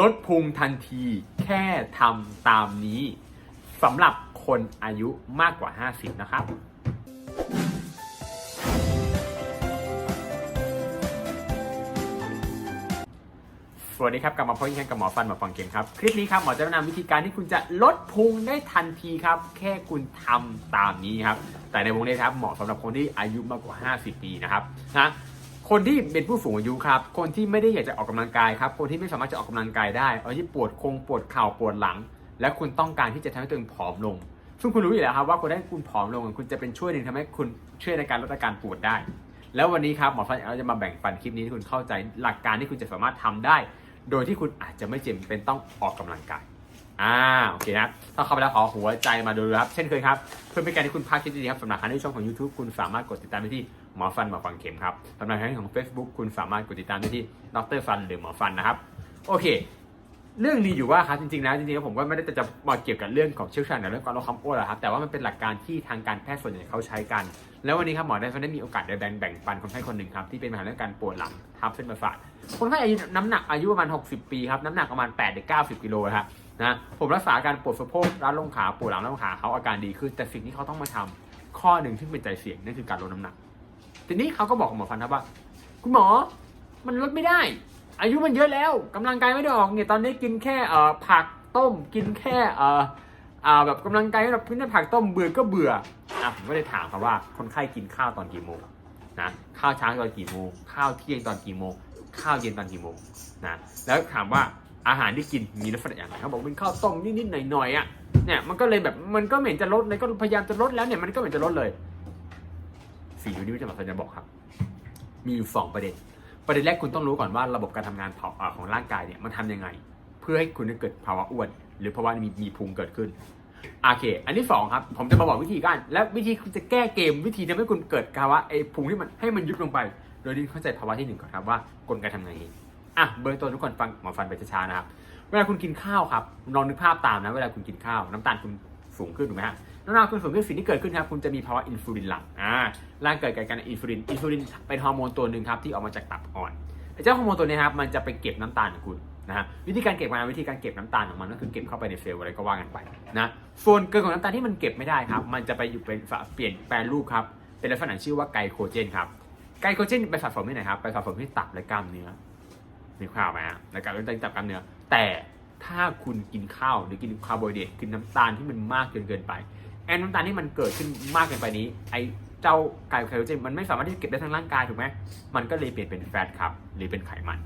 ลดพุงทันทีแค่ทำตามนี้สำหรับคนอายุมากกว่า 50 นะครับ สวัสดีครับกลับมาพบกันกับหมอฟันหมอฟังเกมครับ คลิปนี้ครับหมอจะแนะนำวิธีการที่คุณจะลดพุงได้ทันทีครับ แค่คุณทำตามนี้ครับ แต่ในวงเล็บครับเหมาะสำหรับคนที่อายุมากกว่า 50 ปีนะครับนะ คนที่เป็นผู้สูงอายุครับ คนที่ไม่ได้อยากจะออกกำลังกายครับ คนที่ไม่สามารถจะออกกำลังกายได้เอาที่ปวดคงปวดเข่าปวดหลัง และคุณต้องการที่จะทำให้ตัวเองผอมลง ซึ่งคุณรู้อยู่แล้วครับว่าคนได้คุณผอมลงคุณจะเป็นช่วยหนึ่งทำให้คุณช่วยในการลดอาการปวดได้ แล้ววันนี้ครับหมอฟันเราจะมาแบ่งปันคลิปนี้ให้คุณเข้าใจหลักการที่คุณจะสามารถทำได้ โดยที่คุณอาจจะไม่จำเป็นต้องออกกำลังกายอ่าโอเคนะถ้าเข้าไปแล้วขอหัวใจมาดูครับ เช่นเคยครับ เพื่อเป็นการที่คุณพลาดคลิปดีๆครับสำหรับทางที่ช่องของ YouTube คุณสามารถกดติดตามได้ที่ หมอฟันหมอฟังเข็มครับสำหรับทางของ Facebook คุณสามารถกดติดตามได้ที่ดรฟันหรือหมอฟันนะครับ โอเค เรื่องดีอยู่ว่าครับจริงๆนะจริงๆแล้วผมก็ไม่ได้จะมาเกี่ยวกับเรื่องของเชี่ยวชาญในเรื่องการลดความอ้วนหรอกครับแต่ว่ามันเป็นหลักการที่ทางการแพทย์ส่วนใหญ่เขาใช้กัน แล้ววันนี้ครับหมอได้ได้มีโอกาสได้แบ่งแบ่งปันคนไข้คนหนึ่งครับที่เป็นปัญหาเรื่องการปวดหลังทับเส้นประสาทคนไข้อายุน้ำหนักอายุประมาณ 60 ปีครับน้ำหนักประมาณ8ถึง90กิโลครับนะผมรักษาการปวดสะโพกร้านลงขาปวดหลังร้านลงขาเขาอาการดีขึ้นแต่สิ่งที่เขาต้องมาทำข้อหนึ่งที่เป็นใจเสี่ยงนั่นคือการลดน้ำหนัก ทีนี้เขาก็บอกหมอฟันครับว่า คุณหมอมันลดไม่ได้ อายุมันเยอะแล้วกำลังกายไม่ได้ออกเนี่ยตอนนี้กินแค่เอ่อผักต้มกินแค่เอ่ออ่าแบบกำลังกายแบบกินแต่ผักต้มเบื่อก็เบื่ออะผมก็เลยถามครับว่าคนไข้กินข้าวตอนกี่โมงนะข้าวเช้าตอนกี่โมงข้าวเที่ยงตอนกี่โมงข้าวเย็นตอนกี่โมงนะแล้วถามว่าอาหารที่กินมีลักษณะอย่างไรเขาบอกเป็นข้าวต้มนิดๆหน่อยๆอะเนี่ยมันก็เลยแบบมันก็เหม็นจะลดเลยก็พยายามจะลดแล้วเนี่ยมันก็เหม็นจะลดเลย สิ่งที่วิจารณ์จะบอกครับ มีอยู่สองประเด็น ประเด็นแรกคุณต้องรู้ก่อนว่าระบบการทำงานอของร่างกายเนี่ยมันทำยังไง เพื่อให้คุณได้เกิดภาวะอ้วน หรือภาวะมีมีพุงเกิดขึ้นโอเค อันที่สองครับ ผมจะมาบอกวิธีการและวิธีคุณจะแก้เกมวิธีทำให้คุณเกิดภาวะไอ้พุงที่มันให้มันยุบลงไป โดยที่เข้าใจภาวะที่หนึ่งก่อนครับว่ากลไกทำงานยังไงอะเบื้องต้นทุกคนฟังหมอฟันไปช้าๆนะครับเวลาคุณกินข้าวครับลองนึกภาพตามนะ เวลาคุณกินข้าวน้ำตาลคุณสูงขึ้นถูกไหมฮะ น้ำตาลคุณสูงขึ้นสิ่งที่เกิดขึ้นครับคุณจะมีภาวะอินซูลินหลั่งอ่าร่างเกิดการอินซูลินอินซูลินเป็นฮอร์โมนตัวหนึ่งครับที่ออกมาจากตับอ่อนไอ้เจ้าฮอร์โมนตัวนี้ครับมันจะไปเก็บน้ำตาลของคุณนะฮะวิธีการเก็บมาวิธีการเก็บน้ำตาลของมันก็คือเก็บเข้าไปในเซลล์อะไรก็ว่ากันไปนะส่วนเกินของน้ำตาลที่มันเก็บไม่ได้ครับ มันจะไปอยู่เป็นเปลี่ยนแปลงรูปครับเป็นลักษณะชื่อว่าไกลโคเจนครับไกลโคเจนไปสะสมที่ไหนครับไปสะสมที่ตับและกล้ามเนื้อมีข้าวไหมฮะในการเรื่องตับกล้ามเนื้อแต่ถ้าคุณกินข้าวหรือกินคาร์โบไฮเดรตกินน้ำตาลที่มันมากจนเกินไป ไอ้น้ำตาลที่มันเกิดขึ้นมากเกินไปนี้ ไอ้เจ้าไกลโคเจนมันไม่สามารถที่จะเก็บได้ทั้งร่างกายถูกไหมมันก็เลยเปลี่ยนเป็นแฟตครับ หรือเป็นไขมัน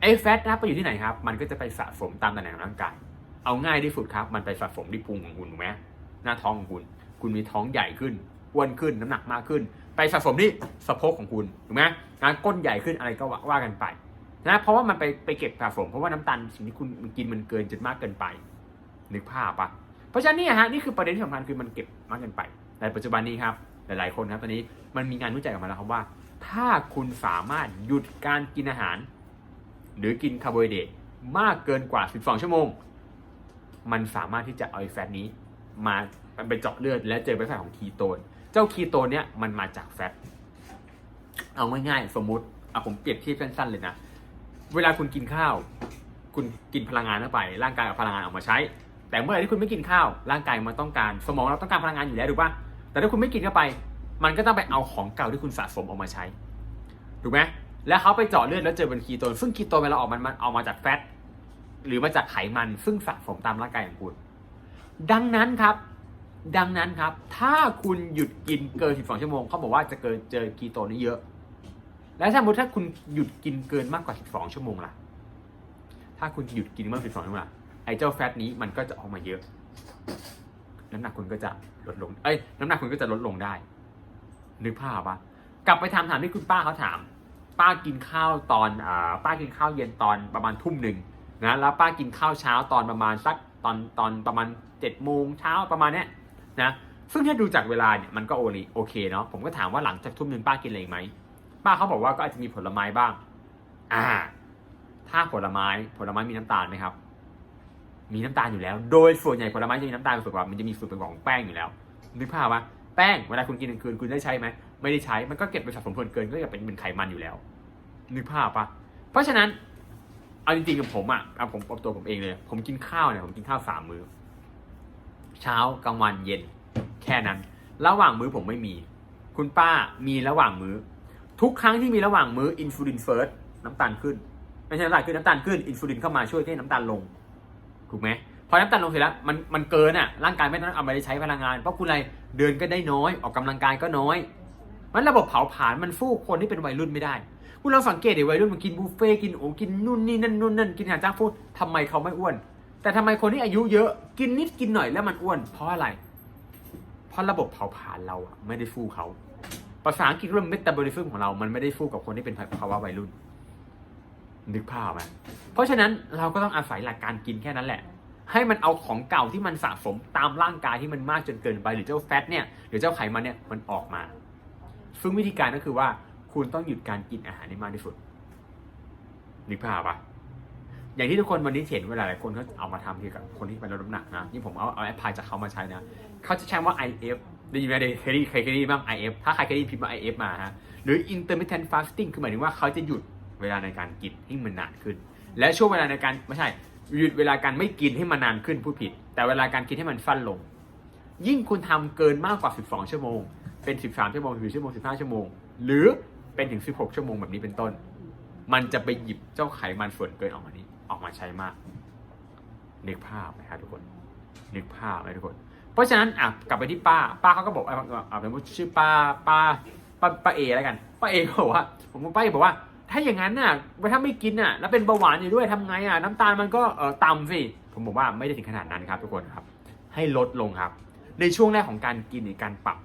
ไอ้แฟตนะไปอยู่ที่ไหนครับ มันก็จะไปสะสมตามตำแหน่งของร่างกาย เอาง่ายที่สุดครับ มันไปสะสมที่พุงของคุณถูกไหมหน้าท้องของคุณ คุณมีท้องใหญ่ขึ้นอ้วนขึ้นน้ำหนักมากขึ้น ไปสะสมที่สะโพกของคุณถูกไหมงานก้นใหญ่ขึ้นอะไรก็ว่าว่ากันไปนะเพราะว่ามันไปไปเก็บสะสมเพราะว่าน้ำตาลสิ่งที่คุณกินมันเกินจนมากเกินไปนึกภาพปะ เพราะฉะนั้นเนี่ยฮะนี่คือประเด็นที่สำคัญคือมันเก็บมากเกินไปแต่ปัจจุบันนี้ครับหลายๆคนครับตอนนี้มันมีงานวิจัยออกมาแล้วครับว่า ถ้าคุณสามารถหยุดการกินอาหาร หรือกินคาร์โบไฮเดรตมากเกินกว่า 12 ชั่วโมง มันสามารถที่จะเอาไอแฟตนี้ มามันไปเจาะเลือด และเจอเป็นแฟตของคีโตน เจ้าคีโตนเนี่ยมันมาจากแฟตเอาง่ายๆ สมมุติอะผมเปรียบเทียบสั้นๆเลยนะ เวลาคุณกินข้าว คุณกินพลังงานเข้าไป ร่างกายเอาพลังงานออกมาใช้ แต่เมื่อไหร่ที่คุณไม่กินข้าวร่างกายมันต้องการ สมองเราต้องการพลังงานอยู่แล้วถูกปะแต่ถ้าคุณไม่กินเข้าไป มันก็ต้องไปเอาของเก่าที่คุณสะสมออกมาใช้ถูกไหมแล้วเขาไปเจาะเลือดแล้วเจอเป็นคีโตน ซึ่งคีโตนเวลาออกมันมันเอามาจากแฟตหรือมาจากไขมันซึ่งสะสมตามร่างกายของคุณ ดังนั้นครับ ดังนั้นครับ ถ้าคุณหยุดกินเกิน 12 ชั่วโมงเขาบอกว่าจะเกินเจอคีโตนนี่เยอะ และสมมติถ้าคุณหยุดกินเกินมากกว่า 12 ชั่วโมงล่ะ ถ้าคุณหยุดกินมากกว่า 12 ชั่วโมงล่ะ ไอ้เจ้าแฟตนี้มันก็จะออกมาเยอะ น้ำหนักคุณก็จะลดลง เอ้ย น้ำหนักคุณก็จะลดลงได้ นึกภาพปะกลับไปถามถามที่คุณป้าเขาถาม ป้ากินข้าวตอนอ่าป้ากินข้าวเย็นตอนประมาณทุ่มหนึ่งนะแล้วป้ากินข้าวเช้าตอนประมาณสักตอนตอนประมาณเจ็ดโมงเช้าประมาณเนี้ยนะซึ่งถ้าดูจากเวลาเนี่ยมันก็โอลีโอเคเนาะผมก็ถามว่าหลังจากทุ่มหนึ่งป้ากินอะไรไหมป้าเขาบอกว่าก็อาจจะมีผลไม้บ้าง อ่า ถ้าผลไม้ผลไม้มีน้ำตาลไหมครับ มีน้ำตาลอยู่แล้ว โดยส่วนใหญ่ผลไม้จะมีน้ำตาลเป็นส่วนประกอบมันจะมีส่วนประกอบของแป้งอยู่แล้วนึกภาพว่าแป้งเวลาคุณกินกลางคืนคุณได้ใช้ไหมไม่ได้ใช้มันก็เก็บไปสะสมส่วนเกินก็จะเป็นเป็นไขมันอยู่แล้วนึกภาพปะเพราะฉะนั้นเอาจริงๆกับผมอะเอาผมเอาตัวผมเองเลย ผมกินข้าวเนี่ยผมกินข้าวสามมื้อเช้ากลางวันเย็น แค่นั้น ระหว่างมื้อผมไม่มี คุณป้ามีระหว่างมื้อ ทุกครั้งที่มีระหว่างมื้ออินซูลินเฟิร์สน้ำตาลขึ้นไม่ใช่น้ำตาลขึ้นน้ำตาลขึ้นอินซูลินเข้ามาช่วยให้น้ำตาลลง ถูกไหมพอน้ำตาลลงเสร็จแล้วมันมันเกินอะร่างกายไม่ต้องเอาไปใช้พลังงาน เพราะคุณอะไรเดินก็ได้น้อยออกกำลังกายก็น้อยมันระบบเผาผลาญมันสู้คนที่เป็นวัยรุ่นไม่ได้ คุณลองสังเกตดิวัยรุ่นมันกินบุฟเฟ่กินโอ้กินนู่นนี่นั่นนู่นนั่นกินอาหารจ้างฟูดทำไมเขาไม่อ้วน แต่ทำไมคนที่อายุเยอะกินนิดกินหน่อยแล้วมันอ้วน เพราะอะไร เพราะระบบเผาผลาญเราอะไม่ได้ฟู่เขาภาษาอังกฤษเรื่องเมตาบอลิซึมของเรา มันไม่ได้ฟู่กับคนที่เป็นภาวะวัยรุ่น นึกภาพไหมเพราะฉะนั้นเราก็ต้องอาศัยหลักการกินแค่นั้นแหละ ให้มันเอาของเก่าที่มันสะสมตามร่างกายที่มันมากจนเกินไปหรือเจ้าแฟตเนี่ยหรือเจ้าไขมันเนี่ยมันออกมา ซึ่งวิธีการก็คือว่าคุณต้องหยุดการกินอาหารให้มากที่สุดนึกภาพปะอย่างที่ทุกคนวันนี้เห็นเวลาหลายคนเขาเอามาทำเกี่ยวกับคนที่เป็นลดน้ำหนักนะนี่ผมเอาเอาแอปพลายจากเขามาใช้นะเขาจะใช้ว่า IF ได้ยินไหมเดเคยได้เคยเคยได้บ้าง IF ถ้าใครเคยได้ยินพิมพ์ว่า IF มาฮะหรือ intermittent fasting คือหมายถึงว่าเขาจะหยุด เวลาในการกินให้มันนานขึ้น และช่วงเวลาในการไม่ใช่หยุดเวลาการไม่กินให้มันนานขึ้นพูดผิด แต่เวลาการกินให้มันสั้นลง ยิ่งคุณทำเกินมากกว่า 12 ชั่วโมง เป็น 13 ชั่วโมง14ชั่วโมง 15 ชั่วโมง หรือเป็นถึง 16 ชั่วโมงแบบนี้เป็นต้น มันจะไปหยิบเจ้าไขมันส่วนเกินออกมานี้ ออกมาใช้มากนึกภาพไหมครับทุกคนนึกภาพไหมทุกคน เพราะฉะนั้นอะกลับไปที่ป้า ป้าเขาก็บอกอะอะสมชื่อป้าป้าป้าป้าเอแล้วกัน ป้าเอเขาบอกว่า ผมป้าเอบอกว่า ถ้าอย่างนั้นน่ะถ้าไม่กินน่ะ แล้วเป็นเบาหวานอยู่ด้วยทำไงอะน้ำตาลมันก็เออต่ำสิ ผมบอกว่าไม่ได้ถึงขนาดนั้นครับทุกคนครับ ให้ลดลงครับ ในช่วงแรกของการกินหรือการปรับ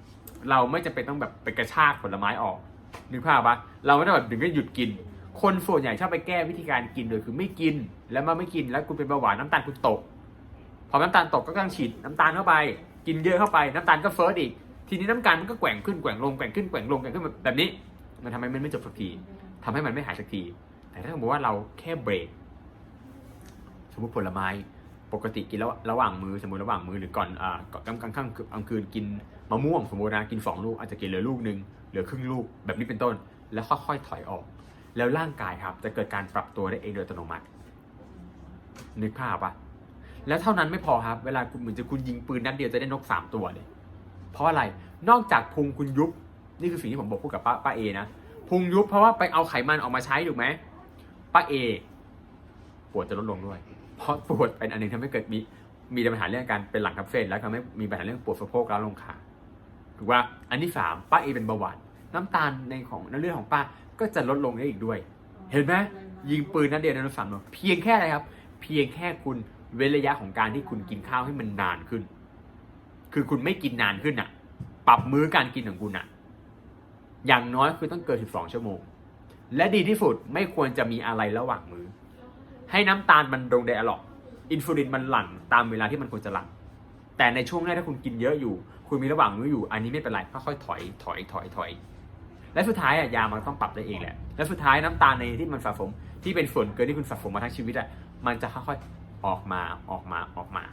เราไม่จำเป็นต้องแบบไปกระชากผลไม้ออกนึกภาพปะเราไม่ต้องแบบถึงก็หยุดกิน คนส่วนใหญ่ชอบไปแก้วิธีการกินโดยคือไม่กิน แล้วมาไม่กินแล้วคุณเป็นเบาหวานน้ำตาลคุณตก พอน้ำตาลตกก็ต้องฉีดน้ำตาลเข้าไป กินเยอะเข้าไปน้ำตาลก็เฟิร์สอีก ทีนี้น้ำตาลมันก็แกว่งขึ้นแกว่งลงแกว่งขึ้นแกว่งลงแกว่งขึ้นแบบนี้ มันทำให้มันไม่จบสักที ทำให้มันไม่หายสักที แต่ถ้าสมมติว่าเราแค่เบรก สมมติผลไม้ ปกติกินแล้วระหว่างมือสมมติระหว่างมือหรือก่อนอ่าก่อนกลางค่ำกลางคืนกินมะม่วงสมมตินะกินสองลูกอาจจะกินเหลือลูกหนึ่งเหลือครึ่งลูกแบบนี้เป็นต้น แล้วค่อยๆถอยออก แล้วร่างกายครับ จะเกิดการปรับตัวได้เองโดยอัตโนมัตินึกภาพปะแล้วเท่านั้นไม่พอครับ เวลาคุณเหมือนจะคุณยิงปืนนัดเดียวจะได้นกสามตัวเลย เพราะอะไร นอกจากพุงคุณยุบ นี่คือสิ่งที่ผมบอกพูดกับป้าป้าเอนะ พุงยุบเพราะว่าไปเอาไขมันออกมาใช้ถูกไหมป้าเอปวดจะลดลงด้วย เพราะปวดเป็นอันหนึ่งทำให้เกิดมีมีปัญหาเรื่องการเป็นหลังทับเส้นแล้วทำให้มีปัญหาเรื่องปวดสะโพกแล้วลงขาถูกป่ะอันที่สามป้าเอเป็นเบาหวานน้ำตาลในของในเลือดของป้าก็จะลดลงได้อีกด้วย เห็นไหมยิงปืนนัดเดียวในรถสามนัดเพียงแค่อะไรครับ เพียงแค่คุณเว้นระยะของการที่คุณกินข้าวให้มันนานขึ้น คือคุณไม่กินนานขึ้นอะ ปรับมื้อการกินของคุณอะ อย่างน้อยคือต้องเกิน 12 ชั่วโมง และดีที่สุดไม่ควรจะมีอะไรระหว่างมื้อ ให้น้ำตาลมันลงไดอะล็อก อินซูลินมันหลั่งตามเวลาที่มันควรจะหลั่ง แต่ในช่วงแรกถ้าคุณกินเยอะอยู่ คุณมีระหว่างมื้ออยู่ อันนี้ไม่เป็นไร ค่อยๆถอย ถอย ถอย ถอย และสุดท้ายอะยามันต้องปรับได้เองแหละ และสุดท้ายน้ำตาลในที่มันสะสมที่เป็นส่วนเกินที่คุณสะสมมาทั้งชีวิตอะ มันจะค่อยๆออกมา ออกมา ออกมา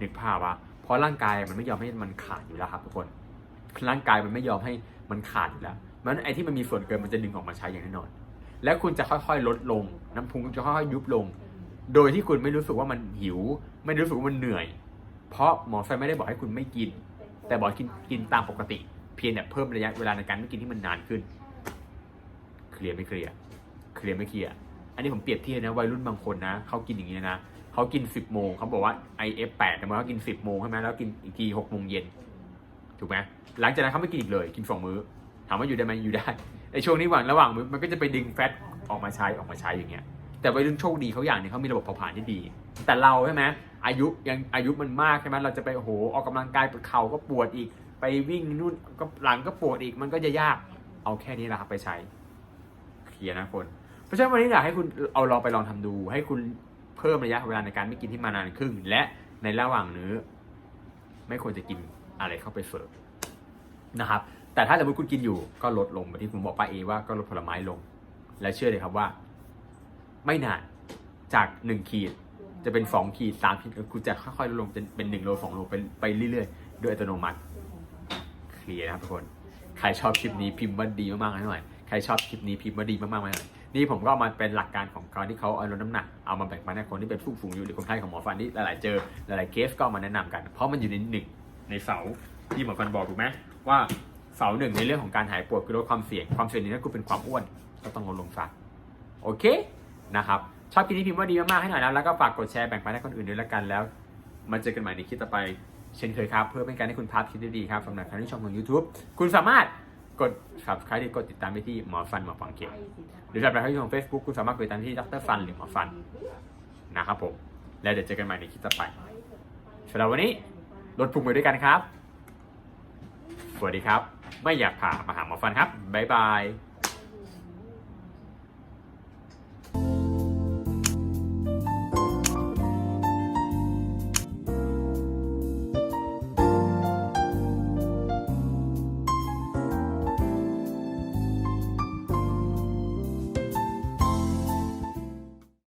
นึกภาพว่าเพราะร่างกายมันไม่ยอมให้มันขาดอยู่แล้วครับทุกคน ร่างกายมันไม่ยอมให้มันขาดอยู่แล้วมันไอ้ที่มันมีส่วนเกินมันจะดึงออกมาใช้อย่างแน่นอน แล้วคุณจะค่อยๆ ลดลง น้ำพุงจะค่อยๆยุบลง โดยที่คุณไม่รู้สึกว่ามันหิว ไม่รู้สึกว่ามันเหนื่อย เพราะหมอไฟไม่ได้บอกให้คุณไม่กิน แต่บอกกินกินตามปกติ เพียงแต่เพิ่มระยะเวลาในการไม่กินที่มันนานขึ้น เคลียร์ไม่เคลียร์เคลียร์ไม่เคลียร์อันนี้ผมเปรียบเทียบนะวัยรุ่นบางคนนะเขากินอย่างนี้นะเขากิน 10โมงเขาบอกว่า IF 8 แต่เมื่อเขากิน 10โมงใช่ไหมแล้วกินอีกที6โมงเย็นถูกไหม หลังจากนั้นเขาไม่กินอีกเลย กินสองมื้อ ถามว่าอยู่ได้ไหมอยู่ได้ ในช่วงนี้หวังระหว่างมื้อมันก็จะไปดึงแฟตออกมาใช้ออกมาใช้อย่างเงี้ย แต่วัยรุ่นโชคดีเขาอย่างนึงเขามีระบบเผาผลาญที่ดี แต่เราใช่ไหมอายุยังอายุมันมากใช่ไหมเราจะไปโอ้โหออกกำลังกายปวดเข่าก็ปวดอีก ไปวิ่งนู่นก็หลังก็ปวดอีกมันก็จะยาก เอาแค่นี้แหละครับไปใช้เคลียร์นะคน เพราะฉะนั้นวันนี้อยากให้คุณเอาลองไปลองทำดู ให้คุณเพิ่มระยะเวลาในการไม่กินที่มานานขึ้นและในระหว่างนื้อ ไม่ควรจะกินอะไรเข้าไปเสริม นะครับ แต่ถ้าสมมติคุณกินอยู่ก็ลดลงแบบที่ผมบอกป้าเอว่าก็ลดผลไม้ลง และเชื่อเลยครับว่า ไม่นานจากหนึ่งขีดจะเป็นสองขีดสามขีดคุณจะค่อยๆลดลงจนเป็นหนึ่งโลสองโลไปไปเรื่อยๆ โดยอัตโนมัติเคลียร์นะครับทุกคน ใครชอบคลิปนี้พิมพ์ว่าดีมากๆหน่อยใครชอบคลิปนี้พิมพ์ว่าดีมากๆหน่อยนี่ผมก็มาเป็นหลักการของการที่เขาเอาลดน้ำหนักเอามาแบ่งปันให้คนที่เป็นผู้สูงอายุหรือคนไข้ของหมอฟันที่หลายๆเจอหลายๆเคสก็มาแนะนำกัน เพราะมันอยู่ในหนึ่งในเสาที่หมอฟันบอกถูกไหม ว่าเสาหนึ่งในเรื่องของการหายปวดคือลดความเสี่ยงความเสี่ยงนี้ถ้าคุณเป็นความอ้วนก็ต้องลดลงซะโอเคนะครับชอบคลิปนี้พิมพ์ว่าดีมากๆให้หน่อยนะแล้วก็ฝากกดแชร์แบ่งปันให้คนอื่นด้วยละกันแล้วมาเจอกันใหม่ในคลิปต่อไปเช่นเคยครับ เพื่อเป็นการให้คุณพลาดคลิปดีๆครับสำหรับใครที่ชมทาง YouTube คุณสามารถกด subscribe กดติดตามไปที่หมอฟันหมอฟังเก็บหรือสำหรับใครที่ชม Facebook คุณสามารถกดติดตามที่ดรฟันหรือหมอฟันนะครับผมแล้วเดี๋ยวเจอกันใหม่ในคลิปต่อไปสำหรับวันนี้ลดพุงไปด้วยกันครับ สวัสดีครับ ไม่อยากผ่ามาหาหมอฟันครับ บ๊ายบาย